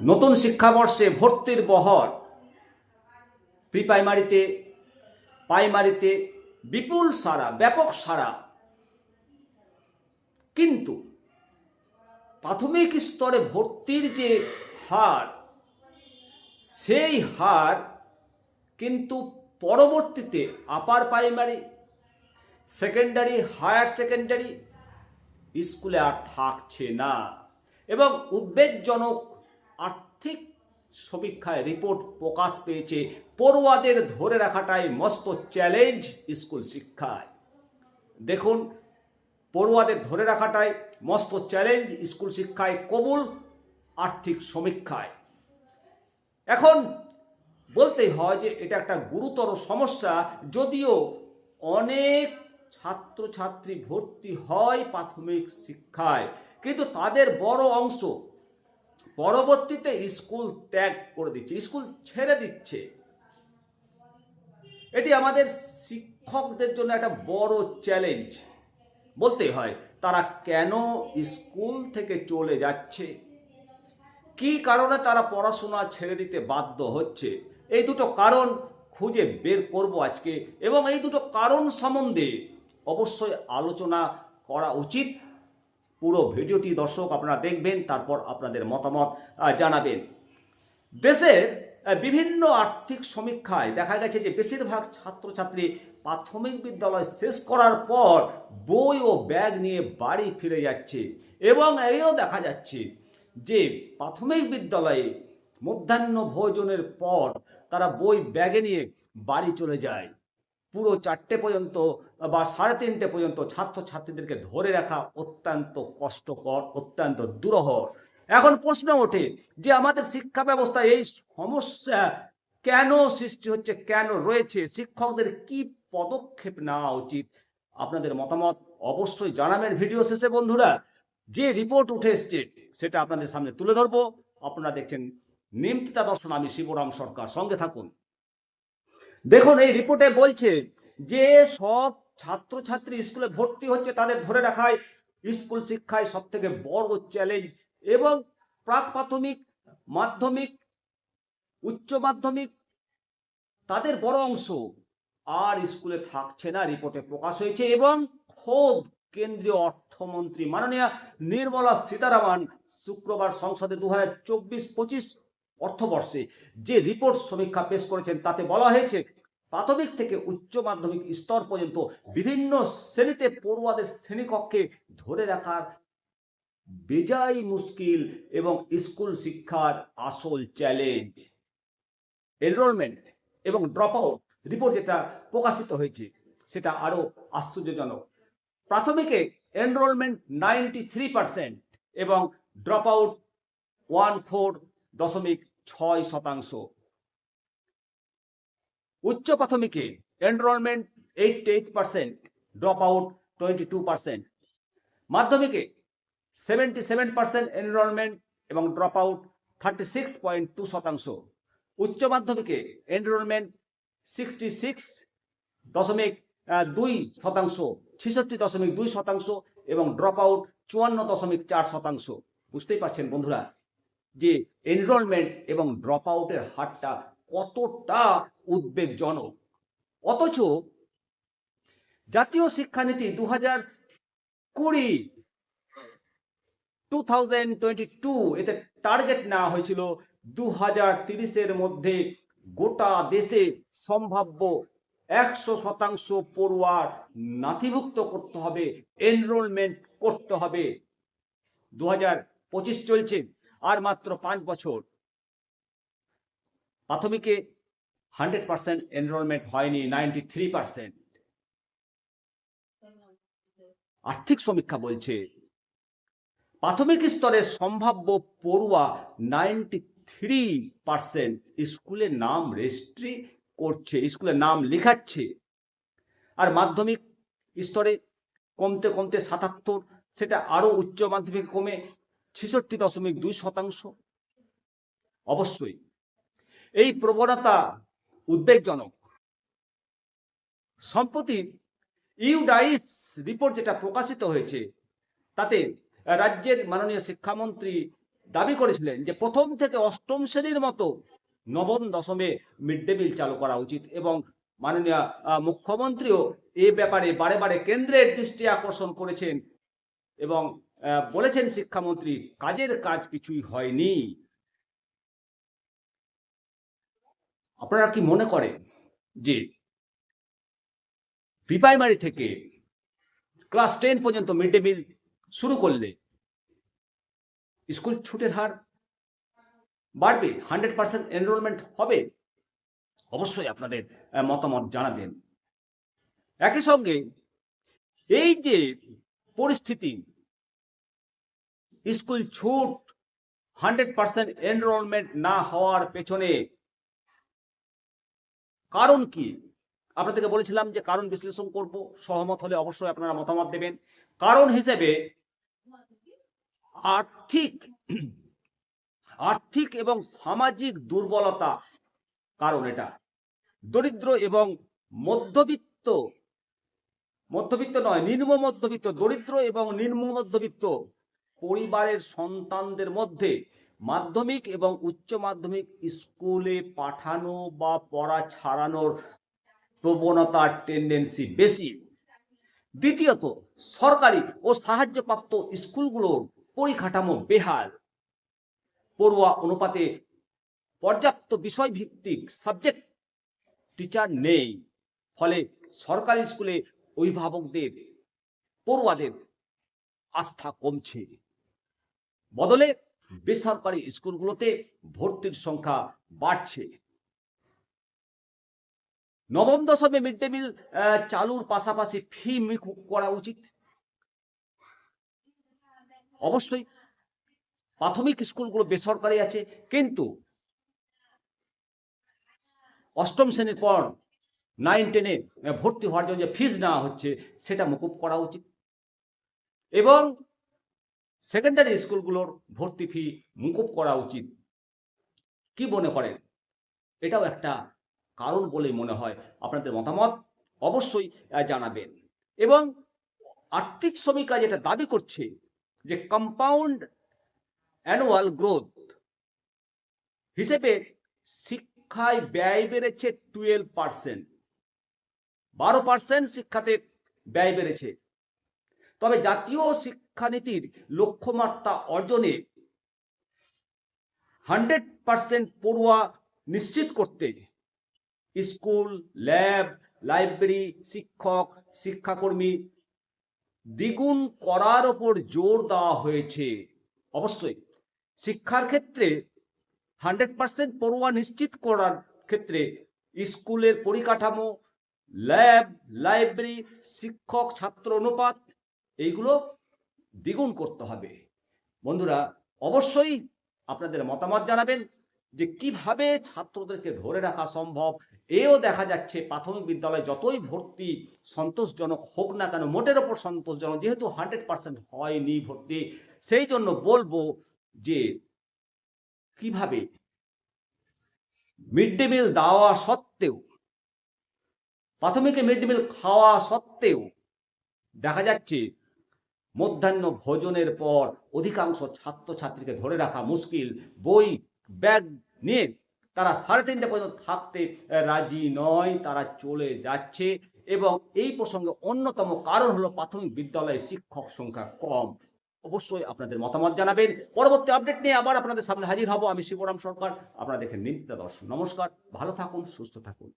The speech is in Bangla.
নতুন শিক্ষাবর্ষে ভর্তির বহর প্রি প্রাইমারিতে প্রাইমারিতে বিপুল সারা ব্যাপক সারা কিন্তু প্রাথমিক স্তরে ভর্তির যে হার, সেই হার কিন্তু পরবর্তীতে upper primary, secondary, higher secondary স্কুলে আর থাকছে না। এবং উদ্বেগজনক আর্থিক সমীক্ষায় রিপোর্ট প্রকাশ পেয়েছে। পড়ুয়াদের ধরে রাখাটাই মস্ত চ্যালেঞ্জ স্কুল শিক্ষায়। দেখুন, পড়ুয়াদের ধরে রাখাটাই মস্ত চ্যালেঞ্জ স্কুল শিক্ষায় কবুল আর্থিক সমীক্ষায়। এখন বলতেই হয় যে এটা একটা গুরুতর সমস্যা, যদিও অনেক ছাত্রছাত্রী ভর্তি হয় প্রাথমিক শিক্ষায়, কিন্তু তাদের বড় অংশ পরবর্তীতে স্কুল ত্যাগ করে দিচ্ছে, স্কুল ছেড়ে দিচ্ছে। এটি আমাদের শিক্ষকদের জন্য একটা বড় চ্যালেঞ্জ বলতে হয়, তারা কেন স্কুল থেকে চলে যাচ্ছে? কি কারণে তারা পড়াশোনা ছেড়ে দিতে বাধ্য হচ্ছে? এই দুটো কারণ খুঁজে বের করব আজকে এবং এই দুটো কারণ সম্বন্ধে অবশ্যই আলোচনা করা উচিত। পুরো ভিডিওটি দর্শক আপনারা দেখবেন, তারপর আপনাদের মতামত জানাবেন। দেশের বিভিন্ন আর্থিক সমীক্ষায় দেখা গেছে যে বেশিরভাগ ছাত্রছাত্রী প্রাথমিক বিদ্যালয় শেষ করার পর বই ও ব্যাগ নিয়ে বাড়ি ফিরে যাচ্ছে এবং এও দেখা যাচ্ছে যে প্রাথমিক বিদ্যালয়ে মধ্যাহ্ন ভোজনের পর তারা বই ব্যাগে নিয়ে বাড়ি চলে যায়। পুরো চারটে পর্যন্ত বা সাড়ে তিনটে পর্যন্ত ছাত্রছাত্রীদেরকে ধরে রাখা অত্যন্ত কষ্টকর, অত্যন্ত দুরহর এখন প্রশ্ন ওঠে যে আমাদের শিক্ষা ব্যবস্থায় এই সমস্যা কেন সৃষ্টি হচ্ছে, কেন রয়েছে? শিক্ষকদের কি পদক্ষেপ নেওয়া উচিত? আপনাদের মতামত অবশ্যই জানাবেন ভিডিও শেষে, বন্ধুরা। যে রিপোর্ট উঠে এসছে, সেটা আপনাদের সামনে তুলে ধরবো। আপনারা দেখছেন নিমতিতা দর্শন, আমি শিবরাম সরকার। সঙ্গে থাকুন। দেখুন, এই রিপোর্টে বলছে যে সব ছাত্রছাত্রী স্কুলে ভর্তি হচ্ছে তাদের ধরে রাখায় স্কুল শিক্ষায় সব থেকে বড় চ্যালেঞ্জ এবং প্রাক প্রাথমিক মাধ্যমিক, উচ্চ মাধ্যমিক তাদের বড় অংশ আর স্কুলে থাকছে না, রিপোর্টে প্রকাশ হয়েছে এবং খোদ কেন্দ্রীয় অর্থমন্ত্রী মাননীয় নির্মলা সীতারামন শুক্রবার সংসদে দু হাজার চব্বিশ পঁচিশ অর্থবর্ষে যে রিপোর্ট সমীক্ষা পেশ করেছেন তাতে বলা হয়েছে প্রাথমিক থেকে উচ্চ মাধ্যমিক স্তর পর্যন্ত বিভিন্ন শ্রেণীতে পড়ুয়াদের শ্রেণীকক্ষে ধরে রাখার বেজাই মুশকিল এবং স্কুল শিক্ষার আসল চ্যালেঞ্জ এনরোলমেন্ট এবং ড্রপ আউট রিপোর্ট যেটা প্রকাশিত হয়েছে, সেটা আরও আশ্চর্যজনক। প্রাথমিকে এনরোলমেন্ট নাইনটি থ্রি পার্সেন্ট এবং ড্রপ আউট ওয়ান ফোর দশমিক ছয় শতাংশ। উচ্চ প্রাথমিকে enrolment eight eight percent drop out twenty two percent মাধ্যমিকে সেভেন্টি সেভেন পার্সেন্ট এনরোলমেন্ট এবং drop out thirty six point two শতাংশ। উচ্চ মাধ্যমিকে এনরোলমেন্ট সিক্সটি সিক্স দশমিক দুই শতাংশ ছেষট্টি দশমিক দুই শতাংশ এবং ড্রপ আউট চুয়ান্ন দশমিক চার শতাংশ। বুঝতেই পারছেন বন্ধুরা যে এনরোলমেন্ট এবং ড্রপ আউটের হারটা কতটা উদ্বেগজনক। অথচ জাতীয় শিক্ষানীতি দু হাজার কুড়ি টু থাউজেন্ড টোয়েন্টি টু এতে টার্গেট নেওয়া হয়েছিল দু হাজার তিরিশের মধ্যে গোটা দেশে সম্ভাব্য একশো শতাংশ পড়ুয়ার নথিভুক্ত করতে হবে এনরোলমেন্ট করতে হবে। দু হাজার পঁচিশ চলছে, আর মাত্র পাঁচ বছর। প্রাথমিকে হান্ড্রেড পার্সেন্ট এনরোলমেন্ট হয়নি, নাইনটি থ্রি পার্সেন্ট। আর্থিক সমীক্ষা বলছে, প্রাথমিক স্তরে সম্ভাব্য পড়ুয়া নাইনটি থ্রি পার্সেন্ট স্কুলে নাম রেজিস্ট্রি করছে স্কুলে নাম লেখাচ্ছে। আর মাধ্যমিক স্তরে কমতে কমতে সাতাত্তর, সেটা আরও উচ্চ মাধ্যমিক কমে ছেষট্টি দশমিক দুই শতাংশ। অবশ্যই এই প্রবণতা উদ্বেগজনক। সম্প্রতি ইউডাইস রিপোর্ট যেটা প্রকাশিত হয়েছে, তাতে রাজ্যের মাননীয় শিক্ষামন্ত্রী দাবি করেছিলেন যে প্রথম থেকে অষ্টম শ্রেণির মতো নবম, দশমে মিড ডে মিল চালু করা উচিত এবং মাননীয় মুখ্যমন্ত্রীও এ ব্যাপারে বারে বারে কেন্দ্রের দৃষ্টি আকর্ষণ করেছেন এবং বলেছেন শিক্ষামন্ত্রী, কাজের কাজ কিছুই হয়নি। আপনারা কি মনে করেন যে প্রি প্রাইমারি থেকে ক্লাস টেন পর্যন্ত মিড ডে মিল শুরু করলে স্কুল ছুটের হার বাড়বে? হান্ড্রেড পার্সেন্ট এনরোলমেন্ট হবে? অবশ্যই আপনাদের মতামত জানাবেন। একই সঙ্গে এই যে পরিস্থিতি, স্কুল ছুট হান্ড্রেড পার্সেন্ট এনরোলমেন্ট না হওয়ার পেছনে কারণ কি? আপনাদেরকে বলেছিলাম যে কারণ বিশ্লেষণ করব, সহমত হলে অবশ্যই আপনারা মতামত দেবেন। কারণ হিসেবে আর্থিক আর্থিক এবং সামাজিক দুর্বলতা কারণ এটা। দরিদ্র এবং মধ্যবিত্ত মধ্যবিত্ত নয়, নিম্ন মধ্যবিত্ত, দরিদ্র এবং নিম্ন মধ্যবিত্ত পরিবারের সন্তানদের মধ্যে মাধ্যমিক এবং উচ্চ মাধ্যমিক স্কুলে পাঠানো বা পড়া ছাড়ানোর প্রবণতার টেন্ডেন্সি বেশি। দ্বিতীয়ত, সরকারি ও সাহায্যপ্রাপ্ত স্কুলগুলোর পরিকাঠামো বেহাল। পড়ুয়া অনুপাতে পর্যাপ্ত বিষয়ভিত্তিক সাবজেক্ট টিচার নেই, ফলে সরকারি স্কুলে অভিভাবকদের, পড়ুয়াদের আস্থা কমছে। বদলে বেসরকারি স্কুলগুলোতে ভর্তির সংখ্যা বাড়ছে। নবম দশমে মিড ডে মিল চালুর পাশাপাশি ফি মুকুব করা উচিত। অবশ্যই, প্রাথমিক স্কুলগুলো বেসরকারি আছে, কিন্তু অষ্টম শ্রেণির পর নাইন টেনে ভর্তি হওয়ার জন্য যে ফিস নেওয়া হচ্ছে, সেটা মুকুব করা উচিত। এবং সেকেন্ডারি স্কুলগুলোর ভর্তি ফি মুকুব করা উচিত। কি মনে করেন? এটাও একটা কারণ বলেই মনে হয় আপনাদের মতামত অবশ্যই জানাবেন। এবং আর্থিক শ্রমিকা যেটা দাবি করছে যে কম্পাউন্ড অ্যানুয়াল গ্রোথ হিসেবে শিক্ষায় ব্যয় বেড়েছে টুয়েলভ পার্সেন্ট বারো পার্সেন্ট শিক্ষাতে ব্যয় বেড়েছে। তবে জাতীয় শিক্ষানীতির লক্ষ্যমাত্রা অর্জনে হান্ড্রেড পার্সেন্ট পড়ুয়া নিশ্চিত করতে স্কুল, ল্যাব, লাইব্রেরি, শিক্ষক, শিক্ষাকর্মী দ্বিগুণ করার ওপর জোর দেওয়া হয়েছে। অবশ্যই শিক্ষার ক্ষেত্রে হান্ড্রেড পার্সেন্ট পড়ুয়া নিশ্চিত করার ক্ষেত্রে স্কুলের পরিকাঠামো, ল্যাব, লাইব্রেরি, শিক্ষক, ছাত্র অনুপাত এইগুলো দ্বিগুণ করতে হবে। বন্ধুরা, অবশ্যই আপনাদের মতামত জানাবেন যে কীভাবে ছাত্রদেরকে ধরে রাখা সম্ভব। এও দেখা যাচ্ছে প্রাথমিক বিদ্যালয়ে যতই ভর্তি সন্তোষজনক হোক না কেন, মোটের ওপর সন্তোষজনক, যেহেতু হান্ড্রেড পার্সেন্ট হয়নি ভর্তি, সেই জন্য বলব যে কীভাবে মিড ডে মিল দেওয়া সত্ত্বেও, প্রাথমিকে মিড ডে মিল খাওয়া সত্ত্বেও দেখা যাচ্ছে মধ্যাহ্ন ভোজনের পর অধিকাংশ ছাত্রছাত্রীকে ধরে রাখা মুশকিল। বই, ব্যাগ নিয়ে তারা সাড়ে তিনটে পর্যন্ত থাকতে রাজি নয়, তারা চলে যাচ্ছে এবং এই প্রসঙ্গে অন্যতম কারণ হলো প্রাথমিক বিদ্যালয়ে শিক্ষক সংখ্যা কম। অবশ্যই আপনাদের মতামত জানাবেন। পরবর্তী আপডেট নিয়ে আবার আপনাদের সামনে হাজির হব আমি শিবরাম সরকার। আপনারা দেখেন নিন্দিতা দর্শন। নমস্কার, ভালো থাকুন, সুস্থ থাকুন।